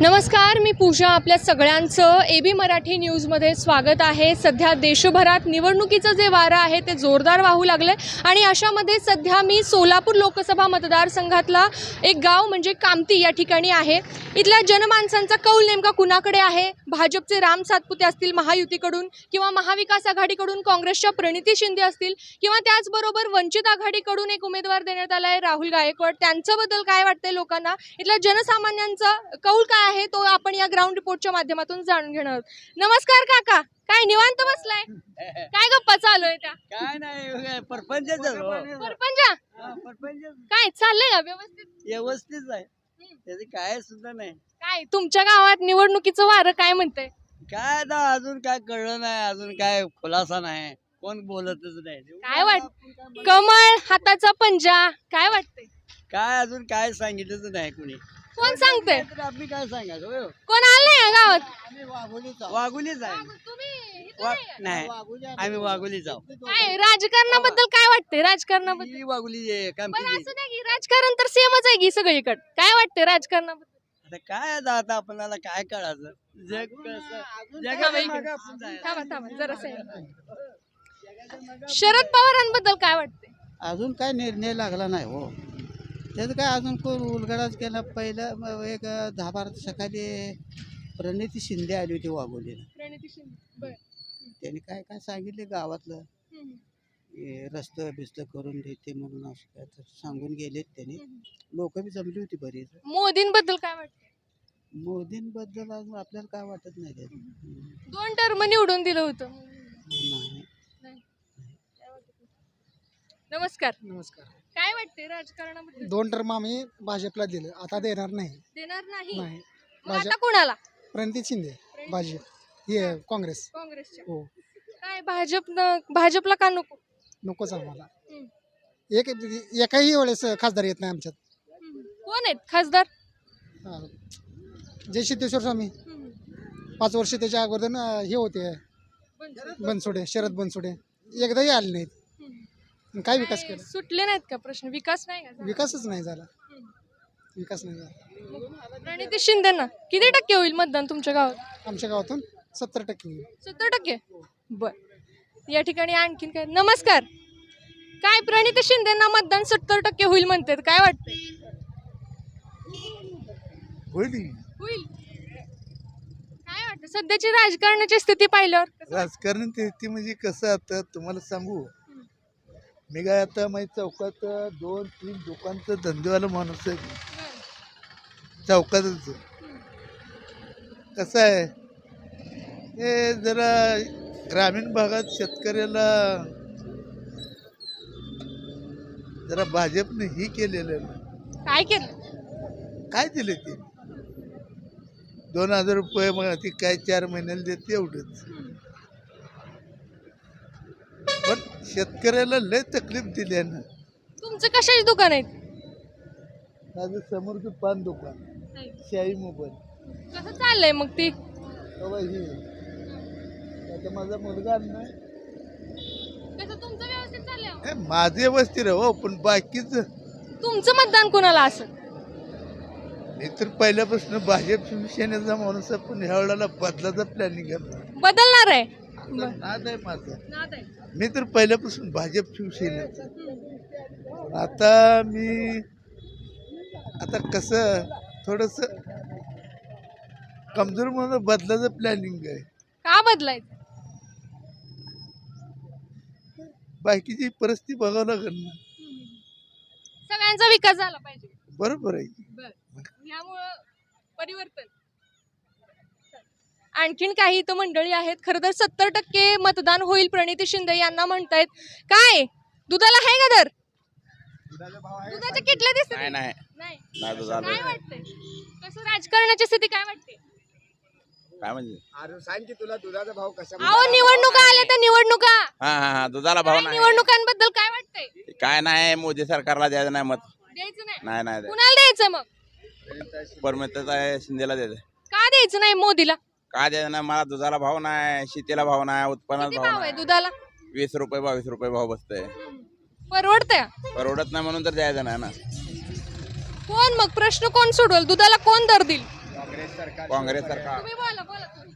नमस्कार मी पूजा. आपल्या सगळ्यांचं ए बी मराठी न्यूजमध्ये स्वागत आहे. सध्या देशभरात निवडणुकीचं जे वारं आहे ते जोरदार वाहू लागलं आहे आणि अशामध्ये सध्या मी सोलापूर लोकसभा मतदारसंघातला एक गाव म्हणजे कामती या ठिकाणी आहे. इथल्या जनमानसांचा कौल नेमका कुणाकडे आहे? भाजपचे राम सातपुते असतील महायुतीकडून किंवा महाविकास आघाडीकडून काँग्रेसच्या प्रणिती शिंदे असतील किंवा त्याचबरोबर वंचित आघाडीकडून एक उमेदवार देण्यात आला आहे राहुल गायकवाड. त्यांच्याबद्दल काय वाटतंय लोकांना? इथल्या जनसामान्यांचा कौल काय आहे तो आपण या ग्राउंड रिपोर्टच्या माध्यमातून जाणून घेणार आहोत. नमस्कार काका. काय निवांत बसलाय? काय गप्पा चालू आहे त्या? काय नाही परपंच? सरपंचा काय चाललंय का व्यवस्थित? व्यवस्थित आहे. त्याचं काय सुद्धा नाही. काय तुमच्या गावात निवडणुकीचं वारं काय म्हणतंय? काय आता अजून काय कळलं नाही अजून काय खुलासा नाही. कोण बोलतच नाही. काय वाट कमळ हाताचा पंजा काय वाटतंय? काय अजून काय सांगितलंच नाही कुणी. कोण सांगतंय? तर आपली काय सांगायचं होय? हो? कोण आलंय या गावात? वाघुलीच आहे. तुम्ही इथं वा- नाही? नाही आम्ही वाघुली जाऊ आहे? काय राजकारणाबद्दल काय वाटतंय? राजकारणाबद्दल? ही वाघुली आहे, पण कामठी असं नाही की राजकारण तर सेमच आहे की सगळीकडे. काय वाटतंय राजकारणाबद्दल? आता काय आता आता आपल्याला काय कळायचं? जग कसं? जगाच्या मागं आपण जायचं. थांबा थांबा जरा शरद पवारांबद्दल काय वाटतंय? अजून काय निर्णय लागला नाही हो. त्याचं काय अजून कोण उलगडाच केला? पहिलं म- एक दहा बारा सकाळी प्रणिती शिंदे आली होती वाघोलीला. प्रणिती शिंदे बर. त्यांनी काय काय सांगितले गावातलं? रस्तं बिस्त करून देते म्हणून असं काय तर सांगून गेलेत त्यांनी. लोक बी जमली होती बरीच. मोदींबद्दल काय वाटतंय? मोदींबद्दल अजून आपल्याला काय वाटत नाही. दोन टर्म निवडून दिलं होतं. नाही. नमस्कार. नमस्कार. काय वाटतंय राजकारणाबद्दल? दोन टर्म आम्ही भाजपला दिले. आता देणार नाही. देणार नाही? नाही. मग आता कोणाला? प्रणिती शिंदे भाजप. हे काँग्रेस. काँग्रेसच्या. हो. काय भाजप भाजपला का नको? नकोच आम्हाला. हम्म. एक एकाही वेळेस खासदार येत नाही आमच्यात. हम्म. कोण आहेत? खासदार? हा. जय सिद्धेश्वर स्वामी. पाच वर्ष त्याच्या अगोदर ना हे होते. बनसोडे शरद बनसोडे. एकदाही आले नाहीत. काय विकास केला? सुटले नाहीत का प्रश्न? विकास नाही? का झाला? विकासच नाही झाला. विकास नाही झाला. प्रणिती शिंदेना किती टक्के होईल मतदान तुमच्या गावात? आमच्या गावातून सत्तर टक्के होईल. सत्तर टक्के? बर. या ठिकाणी आणखीन काय? नमस्कार. काय प्रणिती शिंदेना मतदान सत्तर टक्के होईल म्हणतात? काय वाटतंय? होईल. होईल. काय वाटतं सध्याची राजकारणाची स्थिती पाहिल्यावर? राजकारण ते ते म्हणजे कसं आता तुम्हाला सांगू? मी काय आता माझ्या चौकात दोन तीन दुकानचं धंदेवाला माणूस आहे. चौकातच कसं आहे? हे जरा ग्रामीण भागात शेतकऱ्याला जरा भाजपने ही केलेलं आहे काय केलं? काय दिले ते? दोन हजार रुपये मग ती काय चार महिन्याला देते एवढंच पण शेतकऱ्याला लय तकलीफ दिली आहे ना तुमचं कशाची दुकान आहेत माझं समोरचं पान दुकान. शाही मोबाईल. कसं चाललंय मग ती? तेव्हा हे. आता माझा मुलगा आहे ना. कसं तुमचं व्यवस्थित चाललंय हे? माझे वस्ती हो पण बाकीचं तुमचं मतदान कोणाला असं? मी तर पहिल्यापासून भाजप शिवसेनेचा माणूस आहे, पण ह्या वेळेला बदलाचा प्लॅनिंग करणार बदलणार आहे? नाद आहे माझा. मी तर पहिल्यापासून भाजप शिवसेनेचा पण आता मी आता कसं थोडस कमजोर म्हणून बदलाचं प्लॅनिंग आहे. का बदलायचं? बाकीची परिस्थिती बघावं लागेल ना. सगळ्यांचा विकास झाला पाहिजे. बरोबर आहे परिवर्तन. आणखीन काही इथं मंडळी आहेत. खरं तर सत्तर टक्के मतदान होईल प्रणिती शिंदे यांना म्हणतायत. काय? दुधाला आहे का दर? दुधाचे किटले दिसत नाही नाही. नाही. नाही दुधाला काय वाटतंय? कसं राजकारणाची स्थिती काय वाटते? काय म्हणजे? अहो निवडणुका आल्या तर निवडणुका. हा हा हा. दुधाला भाव काय नाही. निवडणुकांबद्दल काय वाटतंय? काय नाही मोदी सरकारला द्यायचं नाही मत. द्यायचं नाही. नाही नाही द्यायचं. कुणाला द्यायचं मग? परमितच आहे शिंदेला द्यायचं. का द्यायचं नाही मोदीला? काय द्यायचं नाही मला दुधाला भाव नाही शेतीला भाव नाही उत्पन्नात किती भाव भाव आहे नाही. दुधाला? वीस रुपये बावीस रुपये भाव बसतंय. परवडतंय? परवडत नाही म्हणून तर द्यायचं नाही ना. कोण मग? प्रश्न कोण सोडवल? दुधाला कोण दर देईल? काँग्रेस सरकार काँग्रेस सरकार. तुम्ही बोला बोला तुम्ही.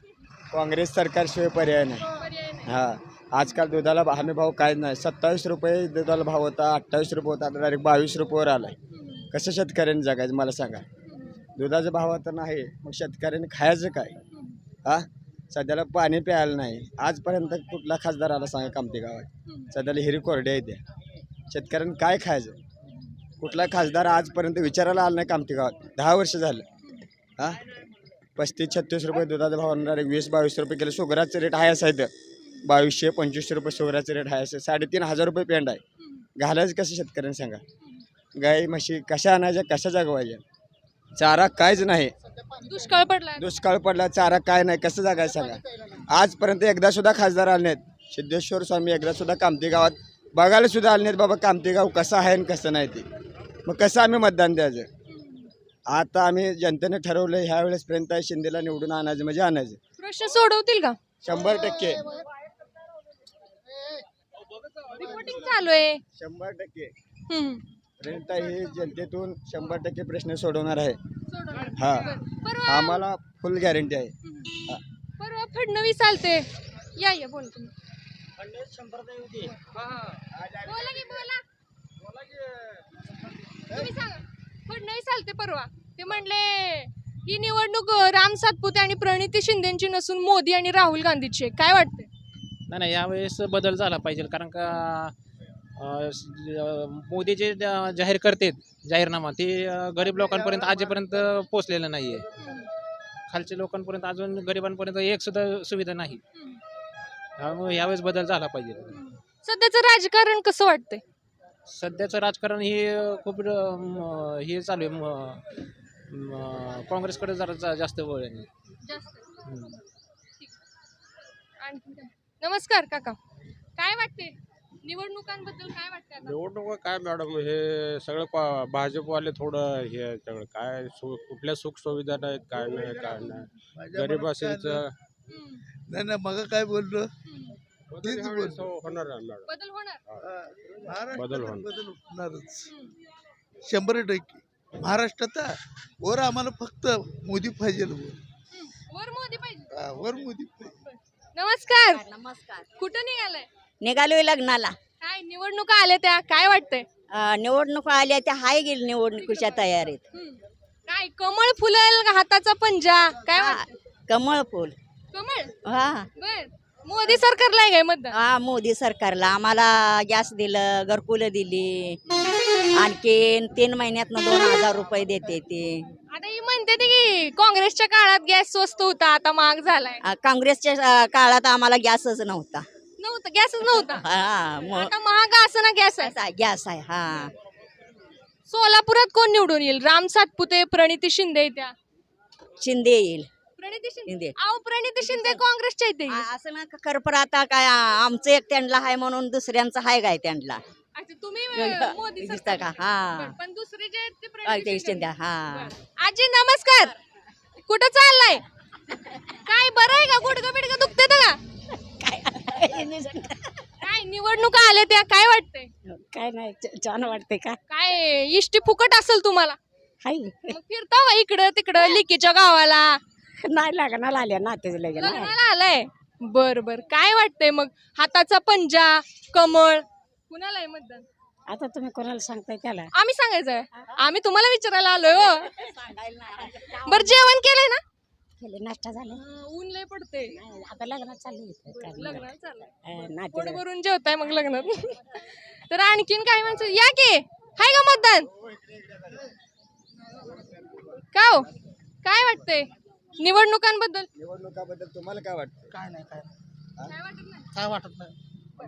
काँग्रेस सरकारशिवाय पर्याय नाही. पर्याय नाही. हा. आजकाल दुधाला हमी भाव काहीच नाही. सत्तावीस रुपये दुधाला भाव होता अठ्ठावीस रुपये होता आता डायरेक्ट बावीस रुपयेवर आलाय. कसं शेतकऱ्यांनी जगायचं? मला सांगा. दुधाचा भाव आता नाही मग शेतकऱ्यांनी खायचं काय? हा? सध्याला पाणी प्यायला नाही. आजपर्यंत कुठला खासदार आला सांगा कामती गावात सध्याला हिरी कोरडे आहे त्या. शेतकऱ्यांनी काय खायचं? कुठला खासदार आजपर्यंत विचारायला आला नाही कामती गावात दहा वर्ष झालं. हा? पस्तीस छत्तीस रुपये दुधाचा भाव आणणार वीस बावीस रुपये किलो शुगराचं रेट आहे असं आहे बावीसशे पंचवीसशे रुपये शुगराचं रेट आहे असं साडेतीन हजार रुपये पेंड आहे. घालायचं कसं शेतकऱ्यांनी सांगा? गाई म्हशी कशा आणायच्या? कशा जगवायच्या? चारा काहीच नाही. दुष्काळ पडलाय. दुष्काळ पडला चारा काय नाही कसं जगायचं सांगा. आजपर्यंत एकदा सुद्धा खासदार आले नाहीत. सिद्धेश्वर स्वामी एकदा सुद्धा कामती गावात बघायला सुद्धा आले नाहीत बाबा कामती गाव कसं आहे आणि कसं नाही ते. मग कसं आम्ही मतदान द्यायचं? आता आम्ही जनतेने ठरवलं ह्या वेळेसपर्यंत शिंदेला निवडून आणायचं म्हणजे आणायचं. प्रश्न सोडवतील का? शंभर टक्के. रिपोर्टिंग चालू आहे. शंभर टक्के. हम्म. प्रणिता ही जनतेतून शंभर टक्के प्रश्न सोडवणार आहे. हा. परवा आम्हाला फुल गॅरंटी आहे. परवा फडणवीस आलते. या या बोला तुम्ही. बोला की बोला. तुम्ही सांगा. फडणवीस आलते परवा. ते म्हणले ही निवडणूक अं, राम सातपुते आणि प्रणिती शिंदेची नसून मोदी आणि राहुल गांधीची आहे. काय वाटते नाही नाही यावेळेस बदल झाला पाहिजे. कारण का मोदी जे जाहीर करतात जाहीरनामा ते गरीब लोकांपर्यंत आजपर्यंत पोचलेलं नाही आहे खालच्या लोकांपर्यंत अजून गरिबांपर्यंत एक सुद्धा सुविधा नाही. त्यामुळे यावेळेस बदल झाला पाहिजे. सध्याचं राजकारण कसं वाटतंय? सध्याचं राजकारण हे खूप अं, हे चालू आहे. म- म- काँग्रेसकडे जरा जा- जास्त वळ आहे. हम्म. आणखी काय? नमस्कार काका. काय वाटते निवडणुकांबद्दल काय वाटते आता? निवडणूक काय मॅडम हे सगळं पा- भाजपवाले थोडं हे आहे सगळं काय सु कुठल्या सुख सुविधा नाहीत काय नाही काय नाही. गरीब असेलचं हम्म, नाही नाही मग काय बोललो? हम्म. तेच बोलतो. होणार आहे मॅडम. बदल होणार? बदल बदल होणार. बदल होणारच. हम्म. शंभर टक्के. महाराष्ट्रात वर आम्हाला फक्त मोदी पाहिजे वर. हम्म. वर मोदी पाहिजे. हा, वर मोदी पाहिजे. नमस्कार. नमस्कार. कुठं निघालाय? निघालोय लग्नाला. काय निवडणुका आल्या त्या? काय वाटतंय? अं, निवडणूक आल्या त्या हाय गेली निवडणुकीच्या तयारीत. हम्म. काय कमळ फुलेल का हाताचा पंजा काय हा, कमळ फुल. कमळ? हा. बर. मोदी सरकारला आहे काय मतदान? हा मोदी सरकारला. आम्हाला गॅस दिलं घरकुलं दिली. आणखीन तीन महिन्यातनं दोन हजार रुपये देते ते. आता ही म्हणते ते की काँग्रेसच्या काळात गॅस स्वस्त होता आता महाग झालाय. अं, काँग्रेसच्या अं, काळात आम्हाला गॅसच नव्हता. नव्हता गॅसच नव्हता. हा मग? आता महाग असं ना गॅस आहे. गॅस आहे हा. सोलापुरात कोण निवडून येईल? राम सातपुते प्रणिती शिंदे त्या शिंदे येईल. प्रणिती शिंदे? शिंदे. अहो प्रणिती शिंदे काँग्रेसच्या इथे आ- असं ना खरपर आता काय आ- आमचं एक त्यांना आहे म्हणून दुसऱ्यांचं आहे काय त्यांना? अच्छा तुम्ही अं, मोदी दिसतं सरकार. का हा. बरं, पण दुसरे जे आहेत ते आ, प्रणिती ते शिंदे. शिंदे हा. बरं. आजी नमस्कार. कुठं चाललाय? काय बरं आहे का? गुडघं बिडघं दुखते का? काय निवडणुका आल्या त्या काय वाटतंय? काय नाही छ- छान वाटते का? काय इष्टी फुकट असेल तुम्हाला? हाय. मग फिरता का इकडं तिकडं लिकीच्या गावाला. नाही लग्नाला आल्या ना लग्न नाही. लग्नाला आलाय? बर बर. काय वाटतंय मग? हाताचा पंजा कमळ कुणाला आहे मतदान? आता तुम्ही कोणाला सांगताय त्याला? आम्ही सांगायचंय. आम्ही तुम्हाला विचारायला आलोय हो. बर जेवण केलंय ना? केले नाश्ता झाला. अं, ऊन लय पडते नाही, आता लग्नात जेवताय मग लग्नात. तर आणखीन काय म्हणतो या की. हाय का मतदान. का हो? काय वाटतंय? निवडणुकांबद्दल? निवडणुकाबद्दल तुम्हाला काय वाटतं? काय नाही काय नाही. काय वाटत नाही? काय वाटत नाही.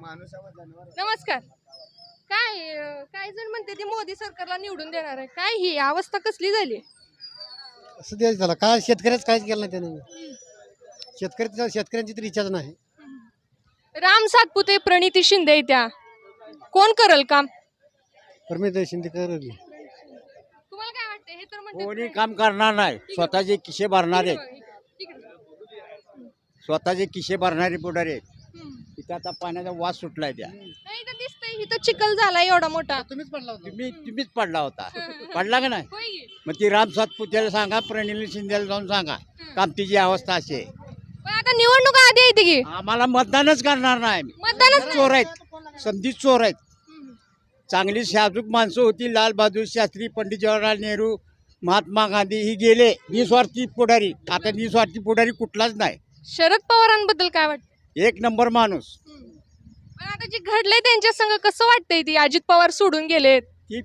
माणूस आवाज जनावर नमस्कार. काय काय जण म्हणते ती मोदी सरकारला निवडून देणार आहे. काय ही अवस्था कसली झाली? असं द्यायचं त्याला. काय शेतकऱ्याच काहीच केलं नाही त्याने. शेतकरी शेतकऱ्यांची तरी इच्छाच नाही. राम सातपुते प्रणिती शिंदे त्या कोण करल काम? परमित शिंदे कर तुम्हाला काय हे तर म्हणते कोणी काम करणार नाही. स्वतःचे किशे भरणारे. स्वतःचे किशे भरणारे पुढारी. आहेत. तिथं आता पाण्याचा वास सुटलाय त्या. नाही इथं दिसतंय इथं चिखल झाला एवढा मोठा. तुम्हीच पडला होता. तुम्ही तुम्हीच पडला होता. पडला का नाही? होय की? मग ती राम सातपुत्याला सांगा प्रणिल शिंदेला जाऊन सांगा कामतीची अवस्था अशी आहे. पण आता निवडणुका आधी येते की. आम्हाला मतदानच करणार नाही मतदानच चोर आहेत. संधी चोर आहेत. चांगली शाजूक माणसं होती लाल बहादूर शास्त्री पंडित जवाहरलाल नेहरू महात्मा गांधी ही गेले. निस्वार्थी पुढारी. आता निस्वार्थी पुढारी कुठलाच नाही. शरद पवारांबद्दल काय वाटतं? एक नंबर माणूस. पण आता जे घडलंय त्यांच्या संग कसं वाटतंय ती? अजित पवार सोडून गेलेत. ती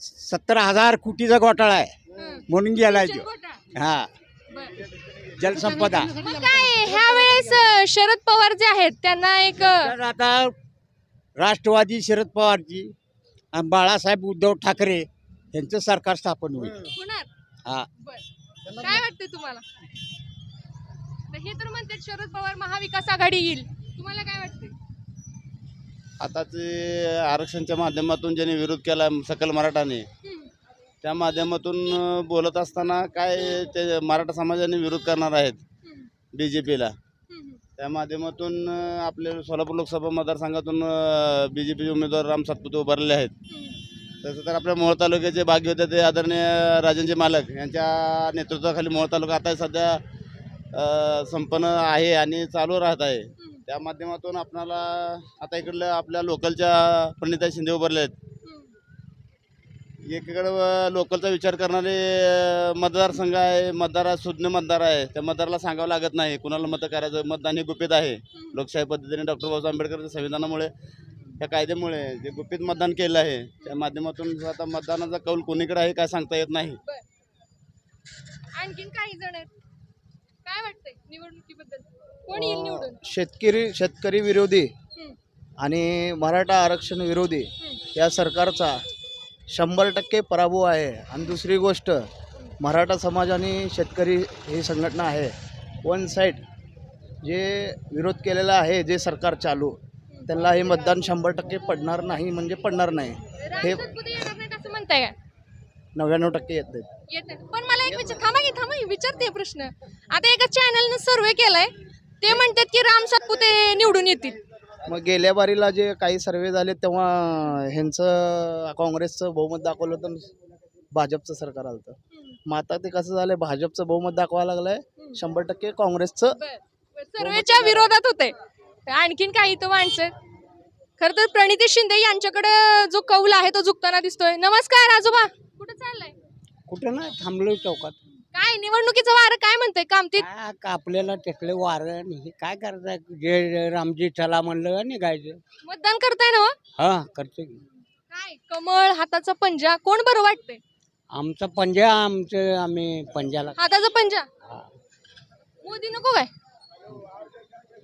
सत्तर हजार कोटीचा घोटाळा आहे. म्हणून गेलाय तो. हा. जलसंपदा. मग काय ह्या वेळेस अं, शरद पवार जे आहेत त्यांना एक अं, तर आता राष्ट्रवादी शरद पवारची आणि बाळासाहेब उद्धव ठाकरे यांचं सरकार स्थापन होईल. होणार? हा. काय वाटतंय तुम्हाला? हे तर म्हणतात शरद पवार महाविकास आघाडी येईल. तुम्हाला काय वाटतंय? आता ते आरक्षणच्या माध्यमातून ज्यांनी विरोध केला सकल मराठाने त्या माध्यमातून अं, बोलत असताना काय ते मराठा समाजाने विरोध करणार आहेत? बी जे पीला त्या माध्यमातून अं, आपले सोलापूर लोकसभा मतदारसंघातून बी जे पीचे उमेदवार राम सातपुते उभारलेले आहेत. तसं तर आपल्या मोहोळ तालुक्याचे भाग्य होते ते आदरणीय राजनजी मालक यांच्या नेतृत्वाखाली मोहोळ तालुका आता सध्या संपन्न आहे आणि चालू राहत आहे. त्या माध्यमातून आपणाला आता इकडलं आपल्या लोकलच्या प्रणिता शिंदे उभारले आहेत. एकीकडं लोकलचा विचार करणारे मतदारसंघ आहे मतदार सुज्ञ मतदार आहे. त्या मतदाराला सांगावं लागत नाही. कुणाला मतं करायचं? मतदान हे गुपित आहे. लोकशाही पद्धतीने डॉक्टर बाबासाहेब आंबेडकरच्या संविधानामुळे त्या कायद्यामुळे जे गुपित मतदान केलं आहे त्या माध्यमातून आता मतदानाचा कौल कोणीकडे आहे काय सांगता येत नाही. आणखीन काही जण आहेत? काय वाटतंय निवडणुकीबद्दल? कोण येईल निवडून? शेतकरी शेतकरी विरोधी. आणि मराठा आरक्षण विरोधी या सरकारचा शंभर टक्के पराभव आहे. आणि दुसरी गोष्ट मराठा समाज आणि शेतकरी ही संघटना आहे. वन साईड जे विरोध केलेला आहे जे सरकार चालू त्यांना हे मतदान शंभर टक्के पडणार नाही म्हणजे पडणार नाही. हे म्हणताय नव्याण्णव टक्के येत नाहीत. पण मला एक विचार थांबा की थांबा विचारते प्रश्न. आता एका चॅनलनं सर्वे केलाय. ते म्हणतात की राम सातपुते निवडून येतील. मग गेल्या बारीला जे काही सर्वे झाले तेव्हा ह्यांचं काँग्रेसचं बहुमत दाखवलं होतं भाजपचं सरकार आलं होतं. मग आता ते कसं झालंय? भाजपचं बहुमत दाखवायला लागलंय. शंभर टक्के काँग्रेसचं सर्वेच्या विरोधात होते. आणखीन काही तर माणसं. खरं तर प्रणिती शिंदे यांच्याकडे जो कौल आहे तो झुकताना दिसतोय. नमस्कार आजोबा. कुठं चाललाय? कुठं नाही थांबलोय चौकात. काय निवडणुकीचं वारं काय म्हणतंय कामतीत का आपल्याला त्यातले वारं हे काय करायचं जे रामजी चला म्हणलं निघायचं. मतदान करताय ना हो? हा करतो की. काय कमळ हाताचा पंजा कोण बरं वाटतंय? आमचं पंजा आमचं आम्ही पंजाला. हाताचा पंजा? मोदी नको काय?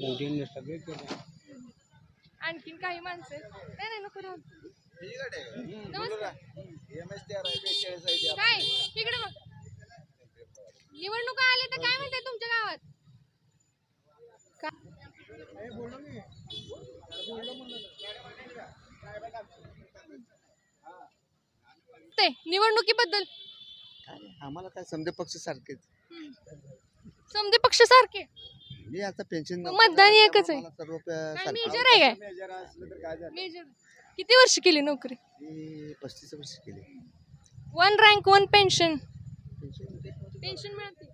मोदींनी सगळे केलं. आणखीन काही माणसं. नाही नाही नको राहू. दे. काय? बघ. निवडणुका आले तर काय म्हणते तुमच्या गावात? ते निवडणुकीबद्दल. आम्हाला काय समजे पक्ष सारखेच. समजे पक्ष सारखे? मी आता पेन्शन मतदान एकच आहे. सर्व मेजर आहे काय? मेजर किती वर्ष केली नोकरी? पस्तीस वर्ष केले. One rank one pension pension मिळते.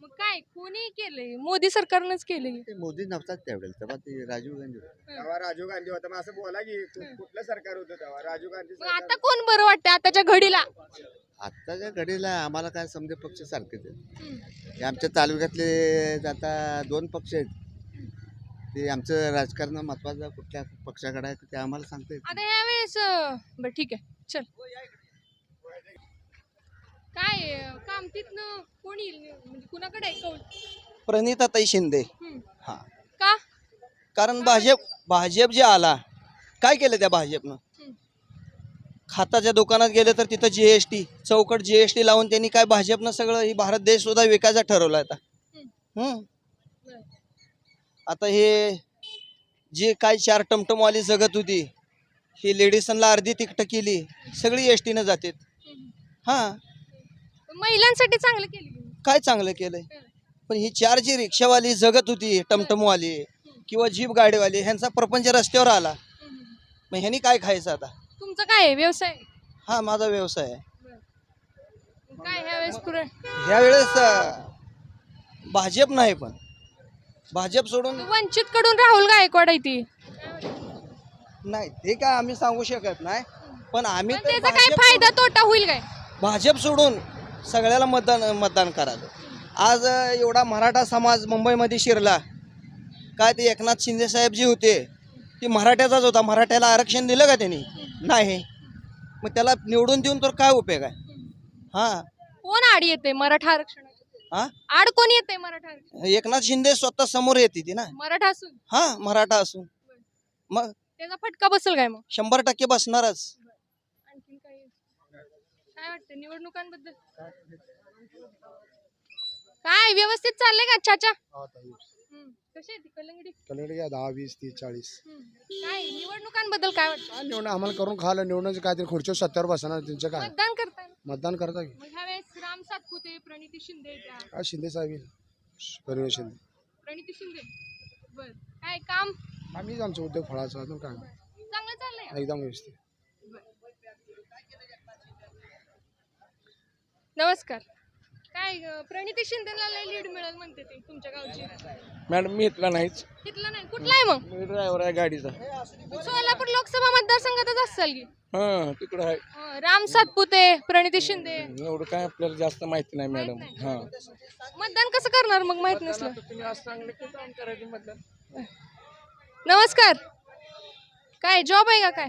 मग काय कोणी केलंय? मोदी सरकारनंच केलंय. ते मोदी नव्हताच त्यावेळेला तेव्हा ते राजीव गांधी होते. तेव्हा राजीव गांधी होता मग असं बोला की कु- कुठलं सरकार होतं तेव्हा? राजीव गांधी मग आता कोण बरं वाटतं आताच्या घडीला? आत्ताच्या घडीला आम्हाला काय समजे पक्ष सारखेच आहेत. हे आमच्या तालुक्यातले आता दोन पक्ष आहेत. ते आमचं राजकारण महत्वाचं कुठल्या पक्षाकडे आहे ते आम्हाला सांगता येत आता यावेळेस अं, बरं ठीक आहे. चल. काय अं, कामतीतनं कोण येईल? निवडून? म्हणजे कुणाकडे आहे? कौल? प्रणिताताई शिंदे. हम्म. हा. का? कारण भाजप भाजप जे आला काय केलं त्या भाजपनं? खाताच्या दुकानात गेलं तर तिथं जी एस टी चौकट जी एस टी लावून त्यांनी काय भाजपनं सगळं ही भारत देश सुद्धा विकायचा ठरवला आता. हम्म. आता हे जे काय चार टमटमवाली जगत होती ही लेडीजांना अर्धी तिकटं केली सगळी एस टीनं जातात. हां. महिलांसाठी चांगलं केलं काय चांगलं केलंय? पण ही चार जी रिक्षावाली जगत होती टमटमवाली किंवा जीप गाडीवाले ह्यांचा प्रपंच रस्त्यावर आला. मग ह्यांनी काय खायचं आता? तुमचं काय आहे? व्यवसाय? हा माझा व्यवसाय आहे. काय ह्या वेळेस पुढे? ह्यावेळेस अं, भाजप नाही पण. भाजप सोडून वंचित कडून राहुल गायकवाड आहे ती. नाही ते काय आम्ही सांगू शकत नाही. पण आम्ही पण तर त्याचा काय भाजप फायदा तोटा होईल काय? भाजप सोडून सगळ्याला मतदान मतदान करायचं. आज अ, एवढा मराठा समाज मुंबईमध्ये शिरला. काय ते एकनाथ शिंदे साहेब जे होते ते मराठ्याचाच होता. मराठ्याला आरक्षण दिलं का त्यांनी? नाही. मग त्याला निवडून देऊन तर काय उपयोग आहे? हां. कोण आड येते? मराठा आरक्षण हां? आड कोण येते मराठा? एकनाथ शिंदे स्वतः समोर येते ती ना. मराठा असून? हां मराठा असून. मग? त्याचा फटका बसेल काय मग? शंभर टक्के बसणारच. आणखीन काही? काय वाटतं? निवडणुकांबद्दल? काय व्यवस्थित चाललंय का? चाचा. कशी आहे ती? कलंगडी? घ्या दहा वीस तीस चाळीस. काय निवडणुकांबद्दल काय वाटतं? निवडणं? आम्हाला करून खायला निवडणं काय ते खुर्ची सत्तर बसणार त्यांचं काय? मतदान करताय? मतदान करता की? मग ह्या वेळेस राम सातपुते प्रणिती शिंदे त्या काय शिंदे साहेब येईल? शिंदे. प्रणिती शिंदे. बर. काय काम? आम्हीच आमचं उद्योग फळाचा अजून काय? चांगलं चाललंय. एकदम व्यवस्थित. नमस्कार. काय प्रणिती शिंदेला लय लीड मिळेल म्हणते ते तुमच्या गावची. मॅडम मी इथला नाहीच. तिथला नाही कुठला आहे मग? मी ड्रायव्हर आहे गाडीचा. सोलापूर लोकसभा मतदारसंघातच असेल की? हां तिकडं आहे. अं, राम सातपुते प्रणिती शिंदे. एवढं काय आपल्याला जास्त माहिती नाही मॅडम. हां. मतदान कसं करणार मग? माहीत नसलं. तुम्ही असं सांगलं की काम करायचं मतदान. नमस्कार. काय जॉब आहे का काय?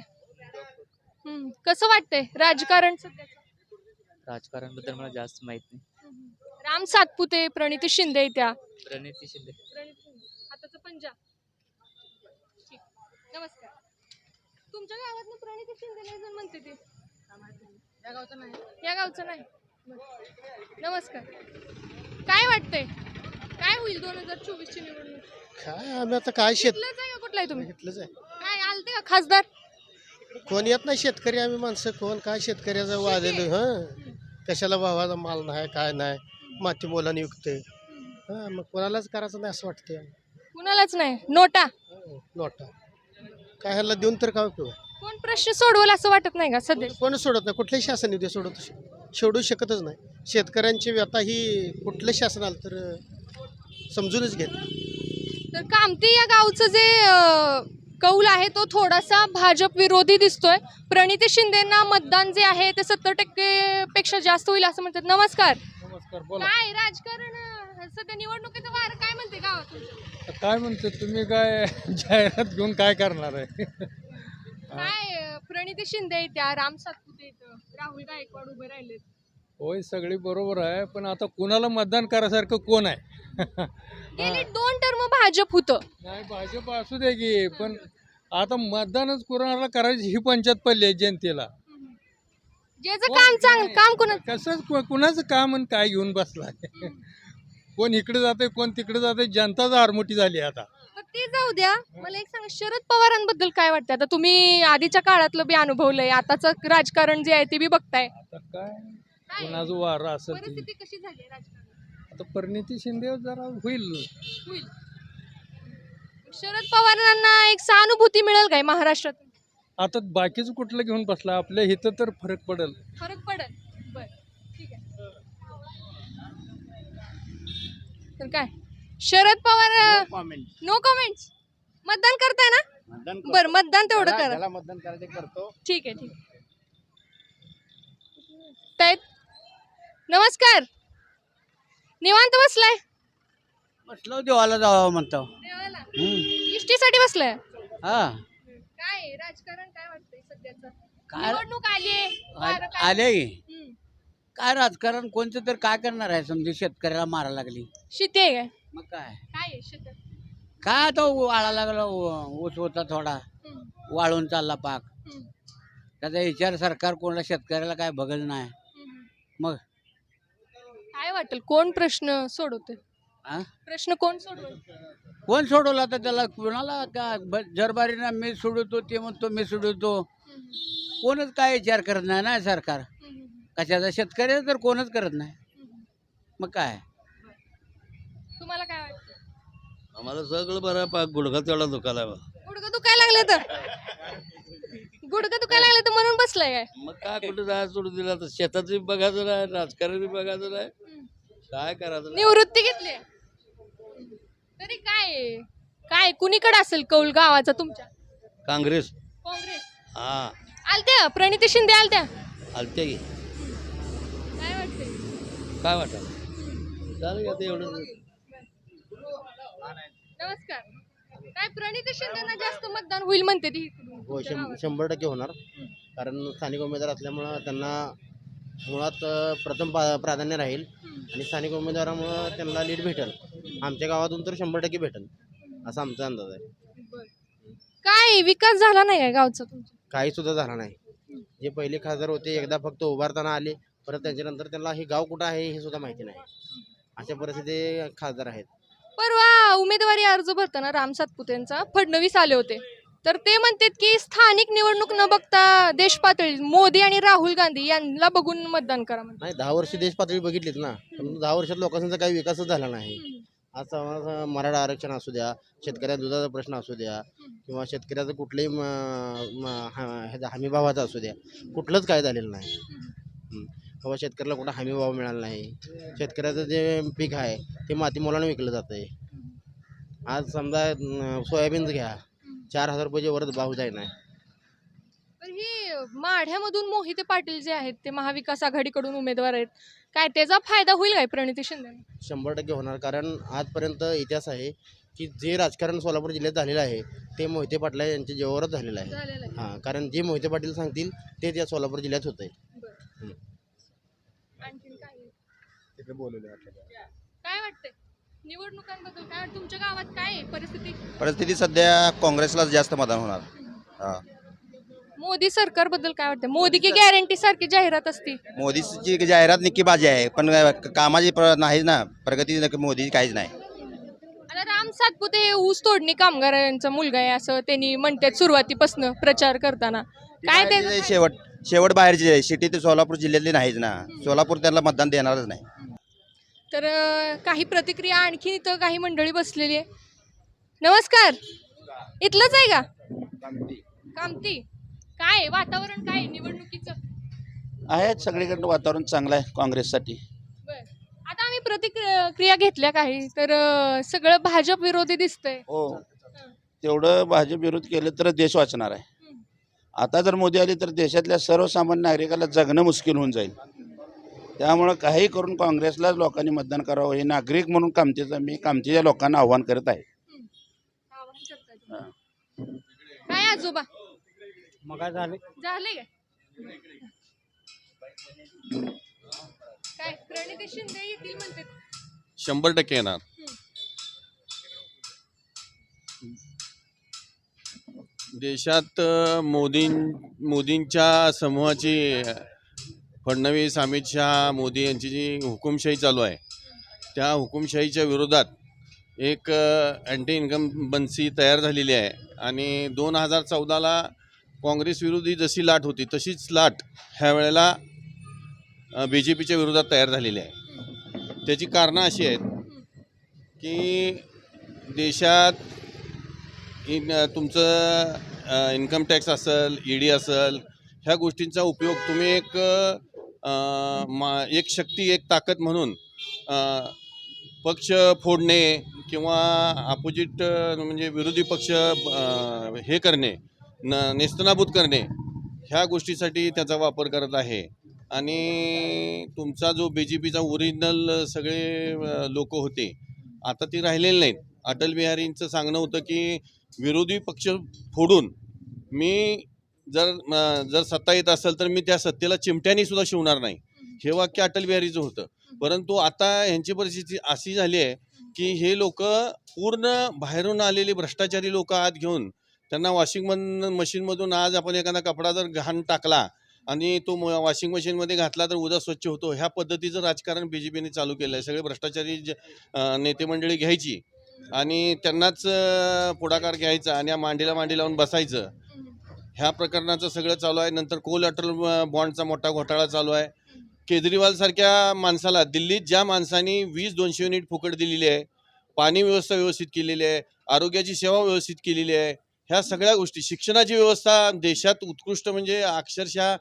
हम्म, कसं वाटतंय राजकारण सध्याचं? राजकारणबद्दल मला जास्त माहीत नाही. राम सातपुते प्रणिती शिंदे त्या प्रणिती शिंदे. प्रणिती शिंदे. हाताचं पंजाब ठीक. नमस्कार. तुमच्या गावात प्रणिती शिंदे जण म्हणते ते. या गावचं नाही. या गावचं नाही. बरं. नमस्कार. काय वाटतंय? काय होईल दोन हजार चोवीस ची निवडणूक? काय आम्ही आता काय शेत आहे का कुठला आहे तुम्ही? घेतलंच आहे. काय आलते का खासदार? कोण येत नाही शेतकरी आम्ही माणसं कोण काय शेतकऱ्याचं वाजलेलं हं? कशाला भावाचा माल नाही काय नाही माती मोलाने विकते. हां मग कोणालाच करायचं नाही असं वाटतंय. कुणालाच नाही. नोटा. नोटा. काय ह्याला देऊन तर काय उपयोग? आहे? कोण प्रश्न सोडवल असं वाटत नाही का सध्या? कोणच सोडत नाही? कुठल्याही शासन येऊ दे सोडत सोडू शकतच नाही. शेतकऱ्यांची व्यथा ही कुठलं शासन आलं तर अं, समजूनच घेत तर कामती या गावचं जे अं, कौल आहे तो थोडासा भाजप विरोधी दिसतोय. प्रणिती शिंदेना मतदान जे आहे ते सत्तर टक्के पेक्षा जास्त होईल असं म्हणतात. नमस्कार. नमस्कार काय राजकारण सध्या निवडणुकीचं वार काय म्हणते गावात? काय म्हणतो तुम्ही काय जाहिरात घेऊन काय करणार आहे? काय प्रणिती शिंदे आहेत त्या राम सातपुते राहुल गायकवाड उभे राहिलेत. होय सगळी बरोबर आहे पण आता कुणाला मतदान करायसारखं कोण आहे? गेली दोन टर्म भाजप होतं. नाही भाजप असू दे की पण आता मतदानच कोणाला करायची ही पंचायत पडली आहे जनतेला. ज्याचं काम चांगलं काम कोण कसं कु- कुणाचं काम आणि काय घेऊन बसलाय कोण इकडे जाते कोण तिकडे जाते जनताच आरमोटी झाली आता. ते जाऊ द्या. मला एक सांगा शरद पवारांबद्दल काय वाटतं आता तुम्ही आधीच्या काळातलं बी अनुभवलंय आताचं राजकारण जे आहे ते बी बघताय. आता काय? कोणाचं वारं असेल ते. परिस्थिती कशी झाली राजकारणात? आता परिणिती शिंदे जरा होईल. होईल. शरद पवारांना एक सहानुभूती मिळेल काय महाराष्ट्रात? आता बाकीचं कुठलं घेऊन बसला? आपल्या इथं तर फरक पडेल. फरक पडेल. बर ठीक आहे. तर काय? शरद पवार नो कमेंट्स मतदान करताय ना? बर मतदान तेवढं करा. मतदान करायचं करतो. ठीक आहे ठीक आहे. ताई, नमस्कार. निवांत बसलाय? बसलो देवाला जावं म्हणतो. देवाला? हम्म. इष्टीसाठी बसलाय? हा. काय? राजकारण काय वाटतंय सध्याचं? काय- निवडणूक? आले हम्म. काय राजकारण? कोणतं तर काय करणार आहे समजा? शेतकऱ्याला मारायला लागली. शेती आहे काय? मग काय? काय आहे शेतात काय तो वाळा लागला ऊ- ऊस होता थोडा. हम्म. वाळून चालला पाक. हम्म. त्याचा विचार सरकार कोणाला शेतकऱ्याला काय बघल नाही. हम्म. मग? काय वाटेल? कोण प्रश्न सोडवते आ? प्रश्न कोण सोडवेल? कोण सोडवला तर त्याला? कोणाला काय ब- जरबारीनं मी सोडवतो ते म्हणतो मी सोडवतो. कोणच काय विचार करत नाही ना सरकार? कशाचा शेतकऱ्याचा तर कोणच करत नाही. मग काय? तुम्हाला काय वाटतं? आम्हाला सगळं बरं पा गुडघा तेवढा दुखायला बा. गुडघं दुखायला लागलं तर? गुडघं दुखायला लागलं तर म्हणून बसलाय काय? मग काय कुठे जायचं सोडून दिलं? आता शेताचं बघायचं नाही राजकारणी बघायचं नाही. काय करायचं नाही. निवृत्ती घेतली? तरी काय आहे? काय कुणीकडे असेल कौल गावाचा तुमच्या? काँग्रेस. काँग्रेस. हा. आलत्या? प्रणिती शिंदे आलत्या? आलते की. काय वाटतंय? काय वाटत? चालेल आता एवढं? नमस्कार. काय प्रणिती शिंदेना जास्त मतदान होईल म्हणते ती हो शं शंभर टक्के होणार. कारण स्थानिक उमेदवार असल्यामुळं त्यांना मुळात प्रथम पा प्राधान्य राहील आणि स्थानिक उमेदवारामुळं त्यांना लीड भेटेल. आमच्या गावातून तर शंभर टक्के भेटेल असा आमचा अंदाज आहे. काय विकास झाला नाही काय गावचा काही सुद्धा झाला नाही. जे पहिले खासदार होते एकदा फक्त उभारताना आले परत त्याच्यानंतर त्यांना हे गाव कुठं आहे हे सुद्धा माहिती नाही. अशा परिस्थिती खासदार आहेत. परवा उमेदवारी अर्ज भरताना राम सातपुतेंचा फडणवीस आले होते. तर ते म्हणतात की स्थानिक निवडणूक न बघता देश पातळी मोदी आणि राहुल गांधी यांना बघून मतदान करा म्हणतात. नाही दहा वर्ष देश पातळी बघितलीत ना. पण दहा वर्षात लोकांचा काही विकासच झाला नाही. आज समजा मराठा आरक्षण असू द्या शेतकऱ्या दुधाचा प्रश्न असू द्या किंवा शेतकऱ्याचं कुठलंही म- म- हा- ह्याचा हमी भावाचा असू द्या कुठलंच काय झालेलं नाही. हं. किंवा शेतकऱ्याला कुठं हमी भाव मिळाला नाही. शेतकऱ्याचं जे पीक आहे ते माती मोलानं विकलं जातं आहे आज समजा अं, सोयाबीनचं घ्या. चार हजार रुपयाचे वरच भाव जाय नाही तर ही माढ्यामधून मोहिते पाटील जे आहेत ते महाविकास आघाडीकडून उमेदवार आहेत काय त्याचा फायदा होईल काय प्रणिती शिंदे? शंभर टक्के होणार कारण आजपर्यंत इतिहास आहे की जे राजकारण सोलापूर जिल्ह्यात झालेलं आहे ते मोहिते पाटील यांच्या जेव्हावरच झालेलं आहे. झालेलं आहे. हां कारण जे मोहिते पाटील सांगतील ते त्या सोलापूर जिल्ह्यात होतंय. आणखीन काय? काय वाटतंय? निवडणुकांबद्दल काय? तुमच्या गावात काय आहे परिस्थिती? परिस्थिती सध्या काँग्रेसलाच जास्त मतदान होणार. हा. मोदी सरकारबद्दल काय वाटतं? मोदी की गॅरंटी सारखी जाहिरात असती? मोदीची जाहिरात निक्की बाजी आहे पण कामाची प्र नाहीच ना. प्रगती नक्की मोदी काहीच नाही. आता राम सातपुते हे ऊस तोडणी कामगारांचा मुलगा आहे असं त्यांनी म्हणतात सुरुवातीपासून प्रचार करताना. काय ते बाहेरची शेवट शेवट बाहेरची आहे सिटी ते सोलापूर जिल्ह्यातली नाहीच ना. सोलापूर त्यांना मतदान देणारच नाही. तर काही प्रतिक्रिया आणखी इथं काही मंडळी बसलेली आहे. नमस्कार. इथलंच आहे का? कामती. काय आहे? वातावरण काय आहे निवडणुकीचं? आहे सगळीकडनं वातावरण चांगलं आहे काँग्रेससाठी. बर. आता आम्ही प्रतिक्रिया घेतल्या काही तर अं, सगळं भाजप विरोधी दिसतंय. हो. तेवढं भाजप विरोध केलं तर देश वाचणार आहे. आता जर मोदी आली तर देशातल्या सर्वसामान्य नागरिकाला जगणं मुश्किल होऊन जाईल. त्यामुळं काही करून काँग्रेसलाच लोकांनी मतदान करावं. हे नागरिक म्हणून कामतीचं मी कामतीच्या लोकांना आव्हान करत आहे. काय आजोबा? मग काय झाले झाले काय? काय प्रणिती शिंदे येतील म्हणते शंभर टक्के येणार. देशात मोदीं मोदींच्या समूहाची फडणवीस अमित शहा मोदी यांची जी हुकुमशाही चालू आहे त्या हुकुमशाहीच्या विरोधात एक अँटी इन्कम बन्सी तयार झालेली आहे आणि दोन हजार चौदाला काँग्रेस विरोधी जशी लाट होती तशीच लाट ह्या वेळेला बी जे पीच्या विरोधात तयार झालेली आहे. त्याची कारणं अशी आहेत की देशात इन तुमचं इन्कम टॅक्स असेल ई डी असेल ह्या गोष्टींचा उपयोग तुम्ही एक मा एक शक्ती एक ताकद म्हणून पक्ष फोडणे किंवा अपोजिट म्हणजे विरोधी पक्ष हे करणे न नेस्तनाबूत करणे ह्या गोष्टीसाठी त्याचा वापर करत आहे. आणि तुमचा जो बी जे पीचा ओरिजिनल सगळे लोक होते आता ती राहिलेली नाहीत. अटल बिहारींचं सांगणं होतं की विरोधी पक्ष फोडून मी जर जर सत्ता येत असेल तर मी त्या सत्तेला चिमट्याने सुद्धा शिवणार नाही. हे वाक्य अटल बिहारीचं होतं. परंतु आता ह्यांची परिस्थिती अशी झाली आहे की हे लोक पूर्ण बाहेरून आलेले भ्रष्टाचारी लोक आत घेऊन त्यांना वॉशिंग मशीनमधून आज आपण एखादा कपडा जर घाण टाकला आणि तो वॉशिंग मशीनमध्ये घातला तर उद्या स्वच्छ होतो. ह्या पद्धतीचं राजकारण बी जे पीने चालू केलं आहे सगळे भ्रष्टाचारी जे, नेते मंडळी घ्यायची आणि त्यांनाच पुढाकार घ्यायचा आणि या मांडीला मांडी लावून बसायचं. ह्या प्रकरणाचं सगळं चालू आहे. नंतर कोल अटल बॉन्डचा मोठा घोटाळा चालू आहे. केजरीवालसारख्या माणसाला दिल्लीत ज्या माणसाने वीस दोनशे युनिट फुकट दिलेली आहे पाणी व्यवस्था व्यवस्थित केलेली आहे आरोग्याची सेवा व्यवस्थित केलेली आहे ह्या सगळ्या गोष्टी शिक्षणाची व्यवस्था देशात उत्कृष्ट म्हणजे अक्षरशः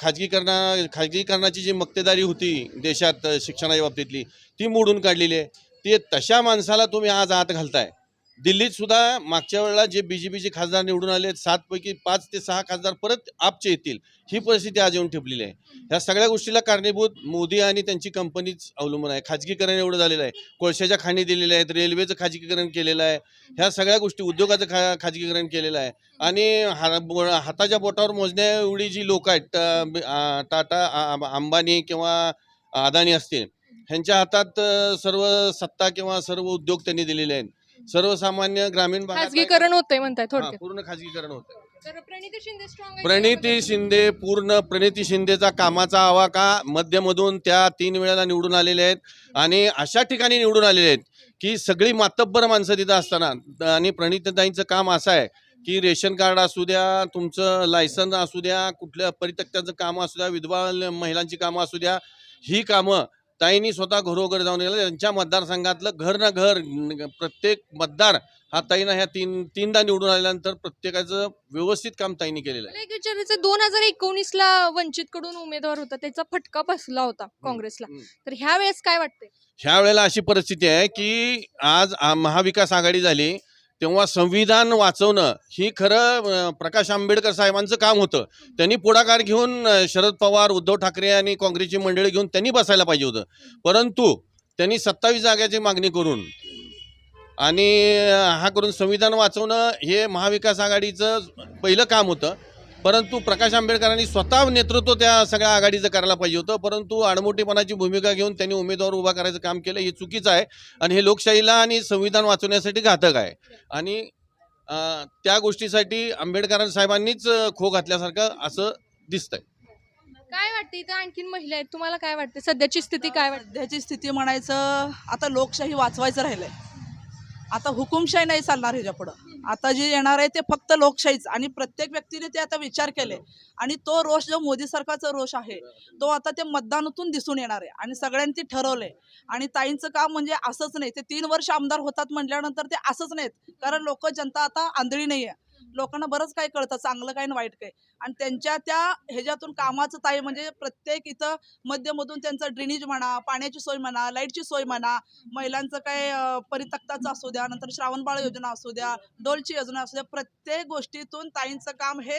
खाजगीकरणा खाजगीकरणाची जी मक्तेदारी होती देशात शिक्षणाच्या बाबतीतली ती मोडून काढलेली आहे. ते तशा माणसाला तुम्ही आज आत घालताय. दिल्लीत सुद्धा मागच्या वेळेला जे बी जे पीचे खासदार निवडून आले सातपैकी पाच ते सहा खासदार परत आपचे येतील. ही परिस्थिती आज येऊन ठेपलेली आहे. ह्या सगळ्या गोष्टीला कारणीभूत मोदी आणि त्यांची कंपनीच अवलंबून आहे. खाजगीकरण एवढं झालेलं आहे. कोळशाच्या खाणी दिलेल्या आहेत रेल्वेचं खाजगीकरण केलेलं आहे. ह्या सगळ्या गोष्टी उद्योगाचं खा खाजगीकरण केलेलं आहे. आणि हा हाताच्या बोटावर मोजण्या एवढी जी लोक आहेत टाटा अंबानी किंवा अदानी असतील ह्यांच्या हातात सर्व सत्ता किंवा सर्व उद्योग त्यांनी दिलेले आहेत. सर्वसामान्य ग्रामीण भागात खाजगीकरण होतंय म्हणताय हा, थोडक्यात. पूर्ण खाजगीकरण होतं तर प्रणिती शिंदे स्ट्रॉंग प्रणिती शिंदे पूर्ण प्रणिती शिंदेचा कामाचा आवाका मध्यमधून त्या तीन वेळेला निवडून आलेले आहेत. आणि अशा ठिकाणी निवडून आलेले आहेत की सगळी मातब्बर माणसं तिथं असताना आणि प्रणितताईंचं काम असं आहे की रेशन कार्ड असू द्या तुमचं लायसन असू द्या कुठल्या परितक्त्याचं काम असू द्या विधवा ल- महिलांची कामं असू द्या ही कामं ताईंनी स्वतः घरोघर जाऊन गेलं. त्यांच्या मतदारसंघातलं घर ना घर प्रत्येक मतदार हा ताईनं ह्या तीन तीनदा निवडून आल्यानंतर प्रत्येकाचं व्यवस्थित काम ताईंनी केलेलं आहे. एक विचारायचं दोन हजार एकोणीस ला वंचित कडून उमेदवार होता त्याचा फटका बसला होता काँग्रेसला. तर ह्या वेळेस काय वाटतंय? ह्या वेळेला अशी परिस्थिती आहे की आज आ- महाविकास आघाडी झाली तेव्हा संविधान वाचवणं ही खरं प्रकाश आंबेडकर साहेबांचं काम होतं. त्यांनी पुढाकार घेऊन शरद पवार उद्धव ठाकरे आणि काँग्रेसची मंडळी घेऊन त्यांनी बसायला पाहिजे होतं. परंतु त्यांनी सत्तावीस जागेची मागणी करून आणि हा करून संविधान वाचवणं हे महाविकास आघाडीचं पहिलं काम होतं. परंतु प्रकाश आंबेडकरांनी स्वतः नेतृत्व त्या सगळ्या आघाडीचं करायला पाहिजे होतं. परंतु आडमोठेपणाची भूमिका घेऊन त्यांनी उमेदवार उभा करायचं काम केलं हे चुकीचं आहे. आणि हे लोकशाहीला आणि संविधान वाचवण्यासाठी घातक आहे. आणि त्या गोष्टीसाठी आंबेडकर साहेबांनीच खो घातल्यासारखं असं दिसतंय. काय वाटतं? इथं आणखीन महिला आहेत. तुम्हाला काय वाटतं? सध्याची स्थिती काय वाटते? सध्याची स्थिती म्हणायचं आता लोकशाही वाचवायचं राहिलंय. आता हुकुमशाही नाही चालणार ह्याच्या पुढं आता जे येणार आहे ते फक्त लोकशाहीच. आणि प्रत्येक व्यक्तीने ते आता विचार केले. आणि तो रोष जो मोदी सरकारचा रोष आहे तो आता ते मतदानातून दिसून येणार आहे. आणि सगळ्यांनी ते ठरवलंय. आणि ताईंचं काम म्हणजे असंच नाही. ते तीन वर्ष आमदार होतात म्हटल्यानंतर ते असंच नाहीत. कारण लोक जनता आता आंधळी नाही आहे लोकांना बरंच काय कळतं चांगलं काय आणि वाईट काय. आणि त्यांच्या त्या ह्याच्यातून कामाचं ताई म्हणजे प्रत्येक इथं मध्यमधून त्यांचं ड्रेनेज म्हणा पाण्याची सोय म्हणा लाईटची सोय म्हणा महिलांचं काय परितक्ताचं असू द्या नंतर श्रावणबाळ योजना असू द्या डोलची योजना असू द्या प्रत्येक गोष्टीतून ताईंचं काम हे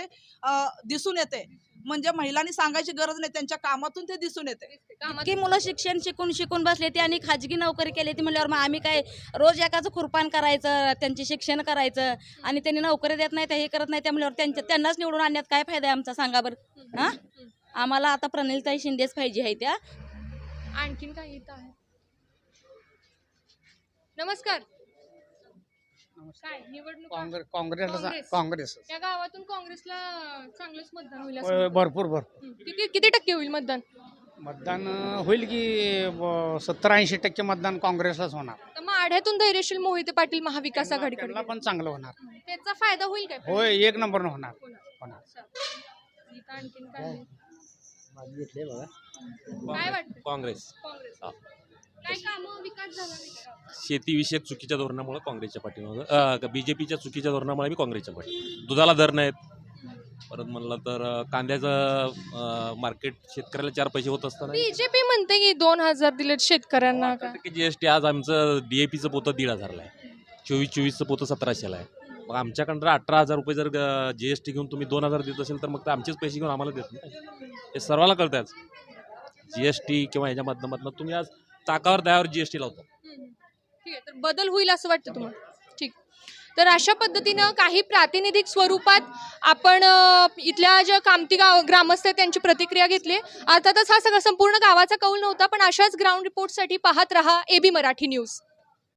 दिसून येते. म्हणजे महिलांनी सांगायची गरज नाही त्यांच्या कामातून ते दिसून येते. इतकी मुलं शिक्षण शिकून शिकून बसले ते आणि खाजगी नोकरी केली ती म्हणल्यावर मग आम्ही काय रोज एकाचं खुरपान करायचं त्यांचे शिक्षण करायचं आणि त्यांनी नोकरी देत नाही हे करत नाही त्या म्हणल्यावर त्यांच्या त्यांनाच निवडून आणण्यात काय फायदा आहे आमचा? सांगा बरं. हां? आम्हाला आता प्रणिलताई शिंदेच पाहिजे आहे त्या. आणखीन काही इथं आहे नमस्कार. काय निवडणूक? काँग्रेस काँग्रेसला काँग्रेस. काँग्रेस या गावातून काँग्रेसला चांगलंच मतदान होईल असं. भरपूर भरपूर. किती किती टक्के होईल मतदान? मतदान अं, होईल की सत्तर ऐंशी टक्के मतदान काँग्रेसलाच होणार. तर मग आढ्यातून धैर्यशील मोहिते पाटील महाविकास आघाडीकडे त्यांना पण चांगलं होणार. त्याचा फायदा होईल काय? होय एक नंबरनं होणार. होणार. इथं आणखीन काय? वाटतं? काँग्रेस. काँग्रेस. काय कामं विकास झाला नाही का? शेतीविषयक चुकीच्या धोरणामुळे काँग्रेसच्या पाठीमागं बी जे पीच्या चुकीच्या धोरणामुळे मी काँग्रेसच्या पाठी दुधाला दर नाहीत. परत म्हणलं तर अं, कांद्याचं मार्केट शेतकऱ्याला चार पैसे होत असताना. बीजेपी म्हणते की दोन हजार दिलेत शेतकऱ्यांना काय जी एस टी आज आमचं डी ए पीचं पोतं दीड हजारला आहे. चोवीस चोवीसचं पोतं सतराशेला आहे. मग आमच्याकडं अठरा हजार रुपये जर जी एस टी घेऊन तुम्ही दोन हजार देत असेल तर मग ते आमचेच पैसे घेऊन आम्हाला देत नाही. हे सर्वाला कळतं आज. जी एस टी किंवा ह्याच्या माध्यमातून तुम्ही आज ताकावर दयावर जी एस टी ठीक आहे तर बदल होईल असं वाटतं तुम्हाला? ठीक. तर अशा पद्धतीनं काही प्रातिनिधिक स्वरूपात आपण अ, इथल्या ज्या कामती गाव ग्रामस्थ आहेत त्यांची प्रतिक्रिया घेतली. अर्थातच हा सगळा संपूर्ण गावाचा कौल नव्हता पण अशाच ग्राउंड रिपोर्टसाठी पाहत रहा एबी मराठी न्यूज